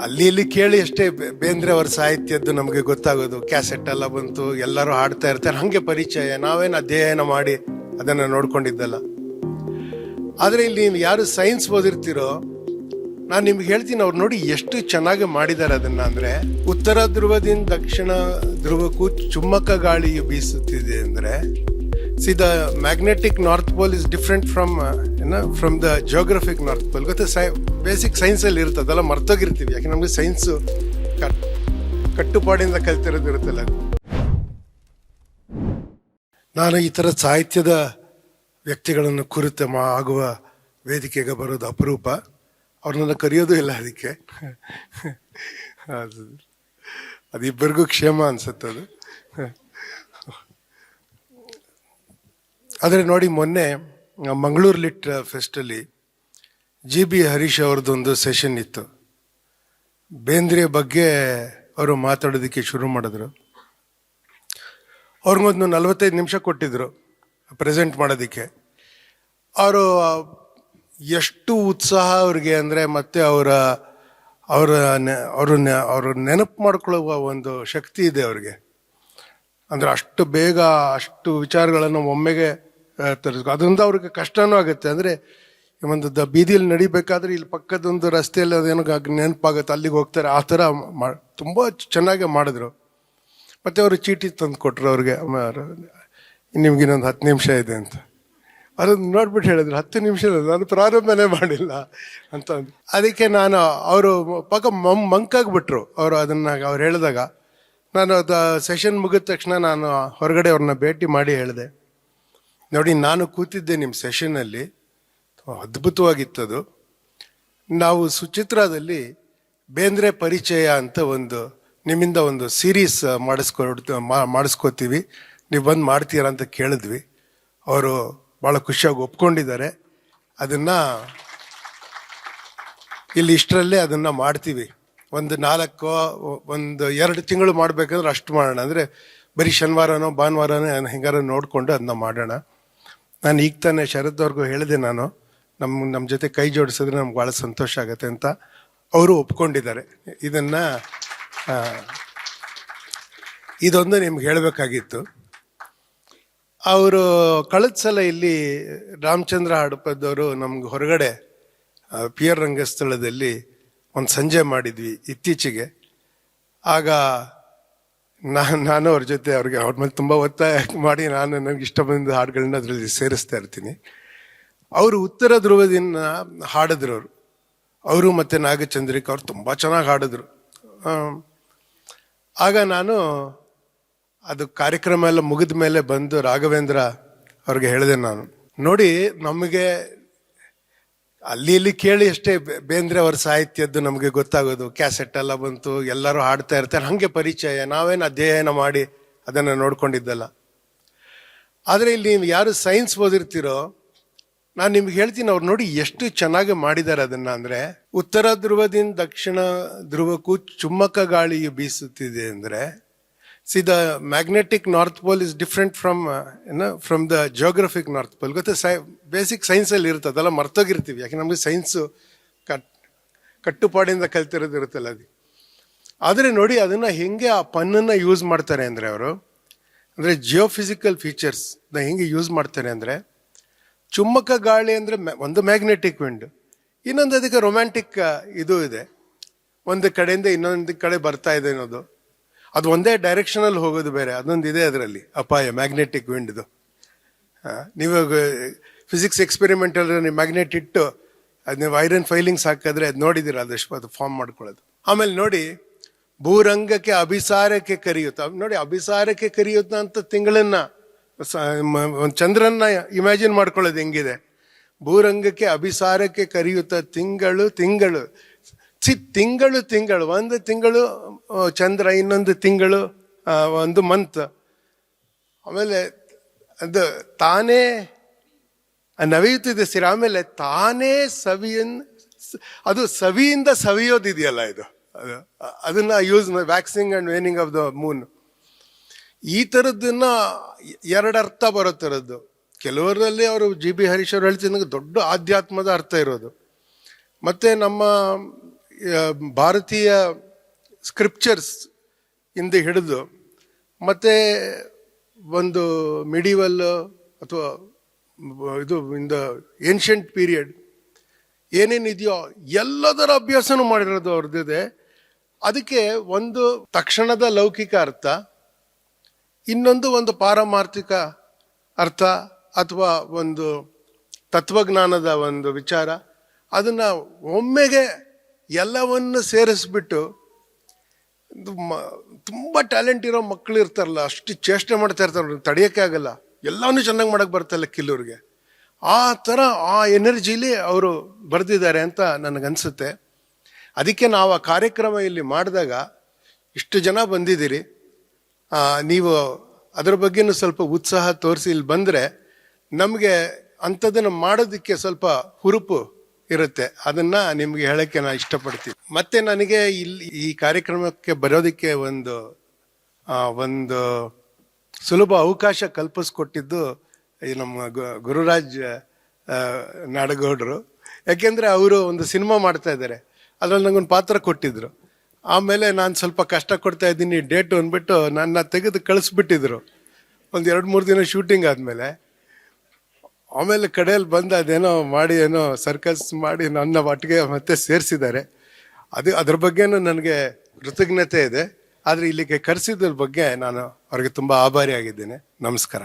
ಅಲ್ಲಿ ಇಲ್ಲಿ ಕೇಳಿ ಅಷ್ಟೇ ಬೇಂದ್ರೆ ಅವರ ಸಾಹಿತ್ಯದ್ದು ನಮಗೆ ಗೊತ್ತಾಗೋದು. ಕ್ಯಾಸೆಟ್ ಎಲ್ಲ ಬಂತು, ಎಲ್ಲರೂ ಹಾಡ್ತಾ ಇರ್ತಾರೆ. ಹಂಗೆ ಪರಿಚಯ, ನಾವೇನು ಅಧ್ಯಯನ ಮಾಡಿ ಅದನ್ನು ನೋಡ್ಕೊಂಡಿದ್ದಲ್ಲ. ಆದರೆ ಇಲ್ಲಿ ನೀವು ಯಾರು ಸೈನ್ಸ್ ಓದಿರ್ತೀರೋ, ನಾನು ನಿಮ್ಗೆ ಹೇಳ್ತೀನಿ, ಅವ್ರು ನೋಡಿ ಎಷ್ಟು ಚೆನ್ನಾಗಿ ಮಾಡಿದ್ದಾರೆ ಅದನ್ನ. ಅಂದ್ರೆ ಉತ್ತರ ಧ್ರುವದಿಂದ ದಕ್ಷಿಣ ಧ್ರುವಕ್ಕೂ ಚುಮ್ಮಕ ಗಾಳಿಯು ಬೀಸುತ್ತಿದೆ ಅಂದ್ರೆ see the magnetic north pole is different from ಏನ from the geographic north pole ಗೊತ್ತಾ? ಸೈ ಬೇಸಿಕ್ ಸೈನ್ಸಲ್ಲಿ ಇರ್ತದಲ್ಲ ಮರ್ತೋಗಿರ್ತೀವಿ. ಯಾಕೆ? ನಮಗೆ ಸೈನ್ಸು ಕಟ್ಟುಪಾಡಿಂದ ಕಲ್ತಿರೋದು ಇರುತ್ತಲ್ಲ ನಾನು ಈ ಥರ ಸಾಹಿತ್ಯದ ವ್ಯಕ್ತಿಗಳನ್ನು ಕುರಿತು ಮಾ ಆಗುವ ವೇದಿಕೆಗೆ ಬರೋದು ಅಪರೂಪ. ಅವ್ರನ್ನ ಕರೆಯೋದು ಇಲ್ಲ ಅದಕ್ಕೆ. ಅದು ಅದಿಬ್ಬರಿಗೂ ಕ್ಷೇಮ ಅನ್ಸುತ್ತೆ ಅದು ಆದರೆ ನೋಡಿ ಮೊನ್ನೆ ಮಂಗಳೂರು ಲಿಟ್ ಫೆಸ್ಟಲ್ಲಿ ಜಿ ಬಿ ಹರೀಶ್ ಅವ್ರದ್ದೊಂದು ಸೆಷನ್ ಇತ್ತು. ಬೇಂದ್ರೆ ಬಗ್ಗೆ ಅವರು ಮಾತಾಡೋದಕ್ಕೆ ಶುರು ಮಾಡಿದ್ರು. ಅವ್ರಿಗೊಂದು ನಲವತ್ತೈದು ನಿಮಿಷ ಕೊಟ್ಟಿದ್ರು ಪ್ರೆಸೆಂಟ್ ಮಾಡೋದಕ್ಕೆ. ಅವರು ಎಷ್ಟು ಉತ್ಸಾಹ ಅವ್ರಿಗೆ ಅಂದರೆ ಮತ್ತೆ ಅವರ ಅವರ ಅವರು ಅವರು ನೆನಪು ಮಾಡ್ಕೊಳ್ಳುವ ಒಂದು ಶಕ್ತಿ ಇದೆ ಅವ್ರಿಗೆ. ಅಂದರೆ ಅಷ್ಟು ಬೇಗ ಅಷ್ಟು ವಿಚಾರಗಳನ್ನು ಒಮ್ಮೆಗೆ ತರಿಸ್ಕೊ ಅದರಿಂದ ಅವ್ರಿಗೆ ಕಷ್ಟನೂ ಆಗುತ್ತೆ. ಅಂದರೆ ಒಂದು ದ ಬೀದಿಯಲ್ಲಿ ನಡಿಬೇಕಾದ್ರೆ ಇಲ್ಲಿ ಪಕ್ಕದೊಂದು ರಸ್ತೆಯಲ್ಲಿ ಅದೇನೋ ನೆನಪಾಗುತ್ತೆ. ಅಲ್ಲಿಗೆ ಹೋಗ್ತಾರೆ. ಆ ಥರ ಮಾ, ತುಂಬ ಚೆನ್ನಾಗಿ ಮಾಡಿದ್ರು. ಮತ್ತು ಅವರು ಚೀಟಿ ತಂದು ಕೊಟ್ಟರು ಅವ್ರಿಗೆ. ನಿಮ್ಗೆ ಇನ್ನೊಂದು ಹತ್ತು ನಿಮಿಷ ಇದೆ ಅಂತ. ಅದನ್ನು ನೋಡ್ಬಿಟ್ಟು ಹೇಳಿದ್ರು, ಹತ್ತು ನಿಮಿಷ ನಾನು ಪ್ರಾರಂಭನೇ ಮಾಡಿಲ್ಲ ಅಂತ. ಅದಕ್ಕೆ ನಾನು ಅವರು ಪಕ್ಕ ಮಂ, ಮಂಕಾಗ್ಬಿಟ್ರು. ಅವರು ಅದನ್ನು ಅವ್ರು ಹೇಳಿದಾಗ. ನಾನು ಅದು ಸೆಷನ್ ಮುಗಿದ ತಕ್ಷಣ ನಾನು ಹೊರಗಡೆ ಅವ್ರನ್ನ ಭೇಟಿ ಮಾಡಿ ಹೇಳಿದೆ. ನೋಡಿ, ನಾನು ಕೂತಿದ್ದೆ ನಿಮ್ಮ ಸೆಷನ್ನಲ್ಲಿ ಅದ್ಭುತವಾಗಿತ್ತದು. ನಾವು ಸುಚಿತ್ರದಲ್ಲಿ ಬೇಂದ್ರೆ ಪರಿಚಯ ಅಂತ ಒಂದು, ನಿಮ್ಮಿಂದ ಒಂದು ಸೀರೀಸ್ ಮಾಡಿಸ್ಕೊಡ್ತ ಮಾಡಿಸ್ಕೋತೀವಿ. ನೀವು ಬಂದು ಮಾಡ್ತೀರಾ ಅಂತ ಕೇಳಿದ್ವಿ. ಅವರು ಭಾಳ ಖುಷಿಯಾಗಿ ಒಪ್ಕೊಂಡಿದ್ದಾರೆ. ಅದನ್ನು ಇಲ್ಲಿ ಇಷ್ಟರಲ್ಲೇ ಅದನ್ನು ಮಾಡ್ತೀವಿ. ಒಂದು ನಾಲ್ಕು, ಒಂದು ಎರಡು ತಿಂಗಳು ಮಾಡಬೇಕಂದ್ರೆ ಅಷ್ಟು ಮಾಡೋಣ. ಅಂದರೆ ಬರೀ ಶನಿವಾರನೋ, ಭಾನುವಾರನೋ ಹೆಂಗಾರ ನೋಡಿಕೊಂಡು ಅದನ್ನ ಮಾಡೋಣ. ನಾನು ಈಗ ತಾನೇ ಶರದ್ವರೆಗೂ ಹೇಳಿದೆ ನಾನು ನಮ್ಮ ನಮ್ಮ ಜೊತೆ ಕೈ ಜೋಡಿಸಿದ್ರೆ ನಮ್ಗೆ ಭಾಳ ಸಂತೋಷ ಆಗುತ್ತೆ ಅಂತ ಅವರು ಒಪ್ಕೊಂಡಿದ್ದಾರೆ. ಇದನ್ನು ಇದೊಂದು ನಿಮ್ಗೆ ಹೇಳಬೇಕಾಗಿತ್ತು. ಅವರು ಕಳೆದ ಸಲ ಇಲ್ಲಿ ರಾಮಚಂದ್ರ ಹಡಪದವರು ನಮ್ಗೆ ಹೊರಗಡೆ ಪಿ ಆರ್ ರಂಗಸ್ಥಳದಲ್ಲಿ ಒಂದು ಸಂಜೆ ಮಾಡಿದ್ವಿ ಇತ್ತೀಚೆಗೆ. ಆಗ ನಾನು ನಾನು ಅವ್ರ ಜೊತೆ ಅವ್ರಿಗೆ ಅವ್ರ ಮೇಲೆ ತುಂಬ ಒತ್ತಾಯ ಮಾಡಿ ನಾನು ನನಗೆ ಇಷ್ಟ ಬಂದ ಹಾಡುಗಳನ್ನ ಅದರಲ್ಲಿ ಸೇರಿಸ್ತಾ ಇರ್ತೀನಿ. ಅವರು ಉತ್ತರ ಧ್ರುವದಿಂದ ಹಾಡಿದ್ರು ಅವರು. ಅವರು ಮತ್ತು ನಾಗಚಂದ್ರಿಕ ಅವ್ರು ತುಂಬ ಚೆನ್ನಾಗಿ ಹಾಡಿದ್ರು. ಆಗ ನಾನು ಅದು ಕಾರ್ಯಕ್ರಮ ಎಲ್ಲ ಮುಗಿದ ಮೇಲೆ ಬಂದು ರಾಘವೇಂದ್ರ ಅವ್ರಿಗೆ ಹೇಳಿದೆ ನಾನು. ನೋಡಿ, ನಮಗೆ ಅಲ್ಲಿ ಇಲ್ಲಿ ಕೇಳಿ ಅಷ್ಟೇ ಬೇಂದ್ರೆ ಅವರ ಸಾಹಿತ್ಯದ್ದು ನಮಗೆ ಗೊತ್ತಾಗೋದು. ಕ್ಯಾಸೆಟ್ ಎಲ್ಲ ಬಂತು, ಎಲ್ಲರೂ ಹಾಡ್ತಾ ಇರ್ತಾರೆ. ಹಂಗೆ ಪರಿಚಯ, ನಾವೇನು ಅಧ್ಯಯನ ಮಾಡಿ ಅದನ್ನು ನೋಡ್ಕೊಂಡಿದ್ದಲ್ಲ. ಆದರೆ ಇಲ್ಲಿ ನೀವು ಯಾರು ಸೈನ್ಸ್ ಓದಿರ್ತೀರೋ, ನಾನು ನಿಮ್ಗೆ ಹೇಳ್ತೀನಿ, ಅವ್ರು ನೋಡಿ ಎಷ್ಟು ಚೆನ್ನಾಗಿ ಮಾಡಿದ್ದಾರೆ ಅದನ್ನು. ಅಂದರೆ ಉತ್ತರ ಧ್ರುವದಿಂದ ದಕ್ಷಿಣ ಧ್ರುವಕ್ಕೂ ಚುಮ್ಮಕ ಗಾಳಿಯು ಬೀಸುತ್ತಿದೆ ಅಂದ್ರೆ see North magnetic north pole is different from ಏನ from the geographic north pole ಗೊತ್ತಾ? ಸೈ ಬೇಸಿಕ್ ಸೈನ್ಸಲ್ಲಿ ಇರ್ತದಲ್ಲ ಮರ್ತೋಗಿರ್ತೀವಿ. ಯಾಕೆ ನಮಗೆ ಸೈನ್ಸು ಕಟ್, ಕಟ್ಟುಪಾಡಿಂದ ಕಲ್ತಿರೋದು ಇರುತ್ತಲ್ಲ ಅದು. ಆದರೆ ನೋಡಿ, ಅದನ್ನು ಹೆಂಗೆ ಆ ಪನ್ನನ್ನು ಯೂಸ್ ಮಾಡ್ತಾರೆ ಅಂದರೆ ಅವರು, ಅಂದರೆ ಜಿಯೋಫಿಸಿಕಲ್ ಫೀಚರ್ಸ್ ಹೆಂಗೆ ಯೂಸ್ ಮಾಡ್ತಾರೆ ಅಂದರೆ ಚುಮ್ಮಕ ಗಾಳಿ ಅಂದರೆ ಒಂದು ಮ್ಯಾಗ್ನೆಟಿಕ್ ವಿಂಡ್ ಇನ್ನೊಂದು ಅದಕ್ಕೆ ರೊಮ್ಯಾಂಟಿಕ್ ಇದು ಇದೆ. ಒಂದು ಕಡೆಯಿಂದ ಇನ್ನೊಂದು ಕಡೆ ಬರ್ತಾ ಇದೆ ಅನ್ನೋದು. ಅದು ಒಂದೇ ಡೈರೆಕ್ಷನಲ್ಲಿ ಹೋಗೋದು ಬೇರೆ, ಅದೊಂದು ಇದೆ ಅದರಲ್ಲಿ, ಅಪಾಯ ಮ್ಯಾಗ್ನೆಟಿಕ್ ವಿಂಡ್ದು ನೀವು ಫಿಸಿಕ್ಸ್ ಎಕ್ಸ್ಪೆರಿಮೆಂಟಲ್ಲಿ ನೀವು ಮ್ಯಾಗ್ನೆಟ್ ಇಟ್ಟು ಅದು ನೀವು ಐರನ್ ಫೈಲಿಂಗ್ಸ್ ಹಾಕಿದ್ರೆ ಅದು ನೋಡಿದ್ದೀರ ಅದಷ್ಟು ಅದು ಫಾರ್ಮ್ ಮಾಡ್ಕೊಳ್ಳೋದು. ಆಮೇಲೆ ನೋಡಿ, ಭೂರಂಗಕ್ಕೆ ಅಭಿಸಾರಕ್ಕೆ ಕರೆಯುತ್ತ. ನೋಡಿ ಅಭಿಸಾರಕ್ಕೆ ಕರೆಯುತ್ತ ಅಂತ ತಿಂಗಳನ್ನ ಒಂದು ಚಂದ್ರನ್ನ ಇಮ್ಯಾಜಿನ್ ಮಾಡ್ಕೊಳ್ಳೋದು ಹೆಂಗಿದೆ. ಭೂರಂಗಕ್ಕೆ ಅಭಿಸಾರಕ್ಕೆ ಕರೆಯುತ್ತ ತಿಂಗಳು ತಿಂಗಳು. ಸಿ ತಿಂಗಳು ತಿಂಗಳು, ಒಂದು ತಿಂಗಳು ಚಂದ್ರ, ಇನ್ನೊಂದು ತಿಂಗಳು ಒಂದು ಮಂತ್. ಆಮೇಲೆ ಅದು ತಾನೇ ನವಿಯುತ್ತಿದೆ ಸಿರ, ಆಮೇಲೆ ತಾನೇ ಸವಿಯನ್, ಅದು ಸವಿಯಿಂದ ಸವಿಯೋದಿದೆಯಲ್ಲ ಇದು. ಅದು, ಅದನ್ನ use waxing and waning of the moon ಈ ಥರದ್ದನ್ನ ಎರಡು ಅರ್ಥ ಬರೋ ಕೆಲವರಲ್ಲಿ ಅವರು ಜಿ ಬಿ ಹರೀಶ್ ಅವರು ಹೇಳ್ತಿದ್ದಂಗೆ ದೊಡ್ಡ ಆಧ್ಯಾತ್ಮದ ಅರ್ಥ ಇರೋದು. ಮತ್ತೆ ನಮ್ಮ ಭಾರತೀಯ ಸ್ಕ್ರಿಪ್ಚರ್ಸ್ ಇಂದ ಹಿಡಿದು, ಮತ್ತೆ ಒಂದು ಮಿಡಿವಲ್ ಅಥವಾ ಇದು ಇಂದ ಏನ್ಷಂಟ್ ಪೀರಿಯಡ್ ಏನೇನಿದೆಯೋ ಎಲ್ಲದರ ಅಭ್ಯಾಸನೂ ಮಾಡಿರೋದು ಅವ್ರದ್ದಿದೆ. ಅದಕ್ಕೆ ಒಂದು ತಕ್ಷಣದ ಲೌಕಿಕ ಅರ್ಥ, ಇನ್ನೊಂದು ಒಂದು ಪಾರಮಾರ್ಥಿಕ ಅರ್ಥ ಅಥವಾ ಒಂದು ತತ್ವಜ್ಞಾನದ ಒಂದು ವಿಚಾರ, ಅದನ್ನು ಒಮ್ಮೆಗೆ ಎಲ್ಲವನ್ನು ಸೇರಿಸ್ಬಿಟ್ಟು ತುಂಬ ಟ್ಯಾಲೆಂಟ್ ಇರೋ ಮಕ್ಕಳು ಇರ್ತಾರಲ್ಲ, ಅಷ್ಟು ಚೇಷ್ಟೆ ಮಾಡ್ತಾ ಇರ್ತಾರೆ ತಡೆಯೋಕ್ಕಾಗಲ್ಲ ಎಲ್ಲಾನು ಚೆನ್ನಾಗಿ ಮಾಡಕ್ ಬರ್ತಲ್ಲ ಕಿಲ್ಲೂರಿಗೆ. ಆ ಥರ ಆ ಎನರ್ಜಿಲಿ ಅವರು ಬರೆದಿದ್ದಾರೆ ಅಂತ ನನಗನ್ಸುತ್ತೆ. ಅದಕ್ಕೆ ನಾವು ಆ ಕಾರ್ಯಕ್ರಮ ಇಲ್ಲಿ ಮಾಡಿದಾಗ ಇಷ್ಟು ಜನ ಬಂದಿದ್ದೀರಿ. ನೀವು ಅದರ ಬಗ್ಗೆನೂ ಸ್ವಲ್ಪ ಉತ್ಸಾಹ ತೋರಿಸಿ ಇಲ್ಲಿ ಬಂದರೆ ನಮಗೆ ಅಂಥದ್ದನ್ನು ಮಾಡೋದಕ್ಕೆ ಸ್ವಲ್ಪ ಹುರುಪು ಇರುತ್ತೆ. ಅದನ್ನ ನಿಮ್ಗೆ ಹೇಳಕ್ಕೆ ನಾನು ಇಷ್ಟಪಡ್ತೀನಿ. ಮತ್ತೆ ನನಗೆ ಇಲ್ಲಿ ಈ ಕಾರ್ಯಕ್ರಮಕ್ಕೆ ಬರೋದಕ್ಕೆ ಒಂದು ಒಂದು ಸುಲಭ ಅವಕಾಶ ಕಲ್ಪಿಸ್ಕೊಟ್ಟಿದ್ದು ನಮ್ಮ ಗುರುರಾಜ್ ನಾಡಗೌಡರು. ಯಾಕೆಂದ್ರೆ ಅವರು ಒಂದು ಸಿನಿಮಾ ಮಾಡ್ತಾ ಇದ್ದಾರೆ. ಅದ್ರಲ್ಲಿ ನಂಗೊಂದು ಪಾತ್ರ ಕೊಟ್ಟಿದ್ರು. ಆಮೇಲೆ ನಾನು ಸ್ವಲ್ಪ ಕಷ್ಟ ಕೊಡ್ತಾ ಇದ್ದೀನಿ, ಡೇಟ್ ಅಂದ್ಬಿಟ್ಟು ನನ್ನ ತೆಗೆದು ಕಳಿಸ್ಬಿಟ್ಟಿದ್ರು. ಒಂದು ಎರಡು ಮೂರು ದಿನ ಶೂಟಿಂಗ್ ಆದಮೇಲೆ. ಆಮೇಲೆ ಕಡೆಯಲ್ಲಿ ಬಂದು ಅದೇನೋ ಮಾಡಿ, ಏನೋ ಸರ್ಕಸ್ ಮಾಡಿ ನನ್ನ ಒಟ್ಟಿಗೆ ಮತ್ತೆ ಸೇರಿಸಿದ್ದಾರೆ. ಅದು, ಅದ್ರ ಬಗ್ಗೆನೂ ನನಗೆ ಕೃತಜ್ಞತೆ ಇದೆ. ಆದರೆ ಇಲ್ಲಿಗೆ ಕರೆಸಿದ್ರ ಬಗ್ಗೆ ನಾನು ಅವ್ರಿಗೆ ತುಂಬ ಆಭಾರಿ ಆಗಿದ್ದೇನೆ ನಮಸ್ಕಾರ.